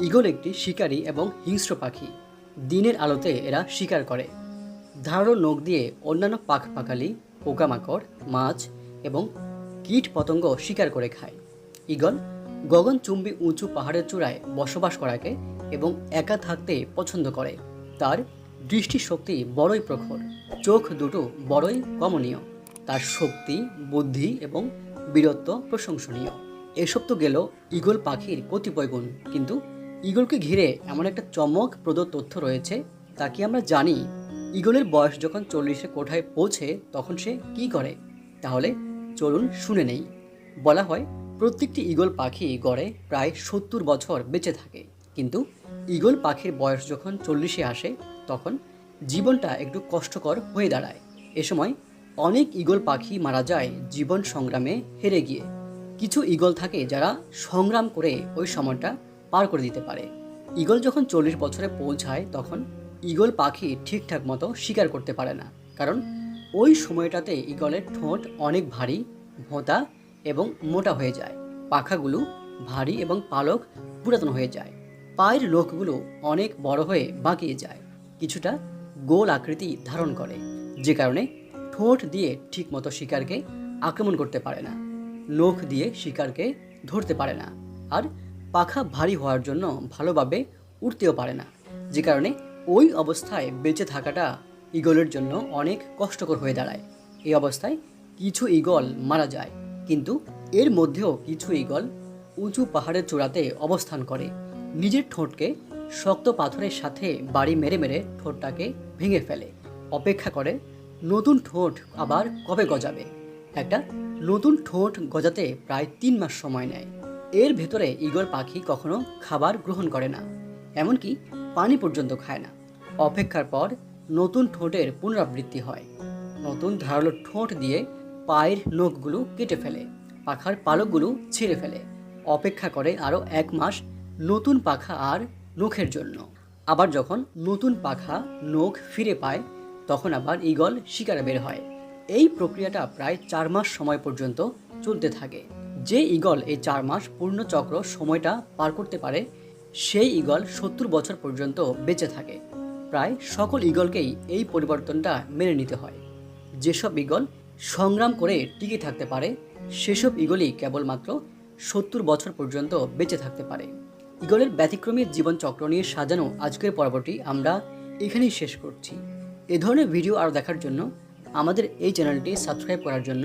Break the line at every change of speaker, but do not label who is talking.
Eagle একটি শিকারী এবং হিংস্র পাখি। দিনের আলোতে এরা শিকার করে। ধারালো নখ দিয়ে অন্যান্য পাখ পাখালি পোকামাকড়, মাছ এবং কীট পতঙ্গ শিকার করে খায়। ঈগল গগনচুম্বী উঁচু পাহাড়ের চূড়ায় বসবাস করাকে এবং একা থাকতে পছন্দ করে। তার দৃষ্টিশক্তি বড়ই প্রখর। চোখ দুটো বড়ই কমনীয়। তার শক্তি, বুদ্ধি এবং বীরত্ব প্রশংসনীয়। এসব তো গেল ঈগল পাখির কতিপয় গুণ। কিন্তু ঈগলকে ঘিরে এমন একটা চমকপ্রদ তথ্য রয়েছে, তা কি আমরা জানি? ঈগলের বয়স যখন চল্লিশে কোঠায় পৌঁছে তখন সে কি করে? তাহলে চলুন শুনে নেই। বলা হয়, প্রত্যেকটি ঈগল পাখি গড়ে প্রায় সত্তর বছর বেঁচে থাকে। কিন্তু ঈগল পাখির বয়স যখন চল্লিশে আসে, তখন জীবনটা একটু কষ্টকর হয়ে দাঁড়ায়। এ সময় অনেক ঈগল পাখি মারা যায় জীবন সংগ্রামে হেরে গিয়ে। কিছু ঈগল থাকে যারা সংগ্রাম করে ওই সময়টা পার করে দিতে পারে। ঈগল যখন চল্লিশ বছরে পৌঁছায়, তখন ঈগল পাখি ঠিকঠাক মতো শিকার করতে পারে না। কারণ ওই সময়টাতে ঈগলের ঠোঁট অনেক ভারী, ভোঁতা এবং মোটা হয়ে যায়। পাখাগুলো ভারী এবং পালক পুরাতন হয়ে যায়। পায়ের লোকগুলো অনেক বড় হয়ে বাঁকিয়ে যায়। কিছুটা গোল আকৃতি ধারণ করে, যে কারণে ঠোঁট দিয়ে ঠিকমতো শিকারকে আক্রমণ করতে পারে না। নখ দিয়ে শিকারকে ধরতে পারে না। আর পাখা ভারী হওয়ার জন্য ভালোভাবে উঠতেও পারে না, যে কারণে ওই অবস্থায় বেঁচে থাকাটা ঈগলের জন্য অনেক কষ্টকর হয়ে দাঁড়ায়। এই অবস্থায় কিছু ঈগল মারা যায়, কিন্তু এর মধ্যেও কিছু ঈগল উঁচু পাহাড়ের চূড়াতে অবস্থান করে। নিজের ঠোঁটকে শক্ত পাথরের সাথে বাড়ি মেরে মেরে ঠোঁটটাকে ভেঙে ফেলে। অপেক্ষা করে, নতুন ঠোঁট আবার কবে গজাবে? একটা নতুন ঠোঁট গজাতে প্রায় তিন মাস সময় নেয়। এর ভেতরে ঈগল পাখি কখনো খাবার গ্রহণ করে না, এমনকি পানি পর্যন্ত খায় না। অপেক্ষার পর নতুন ঠোঁটের পুনরাবৃত্তি হয়। নতুন ধারালো ঠোঁট দিয়ে পায়ের নখগুলো কেটে ফেলে, পাখার পালকগুলো ছিঁড়ে ফেলে। অপেক্ষা করে আরও এক মাস নতুন পাখা আর নখের জন্য। আবার যখন নতুন পাখা নখ ফিরে পায়, তখন আবার ঈগল শিকারে বের হয়। এই প্রক্রিয়াটা প্রায় চার মাস সময় পর্যন্ত চলতে থাকে। যে ঈগল এই চার মাস পূর্ণ চক্র সময়টা পার করতে পারে, সেই ঈগল সত্তর বছর পর্যন্ত বেঁচে থাকে। প্রায় সকল ঈগলকেই এই পরিবর্তনটা মেনে নিতে হয়। যেসব ঈগল সংগ্রাম করে টিকে থাকতে পারে, সেসব ঈগলই কেবলমাত্র সত্তর বছর পর্যন্ত বেঁচে থাকতে পারে। ঈগলের ব্যতিক্রমী জীবনচক্র নিয়ে সাজানো আজকের পর্বটি আমরা এখানেই শেষ করছি। এ ধরনের ভিডিও আরও দেখার জন্য আমাদের এই চ্যানেলটি সাবস্ক্রাইব করার জন্য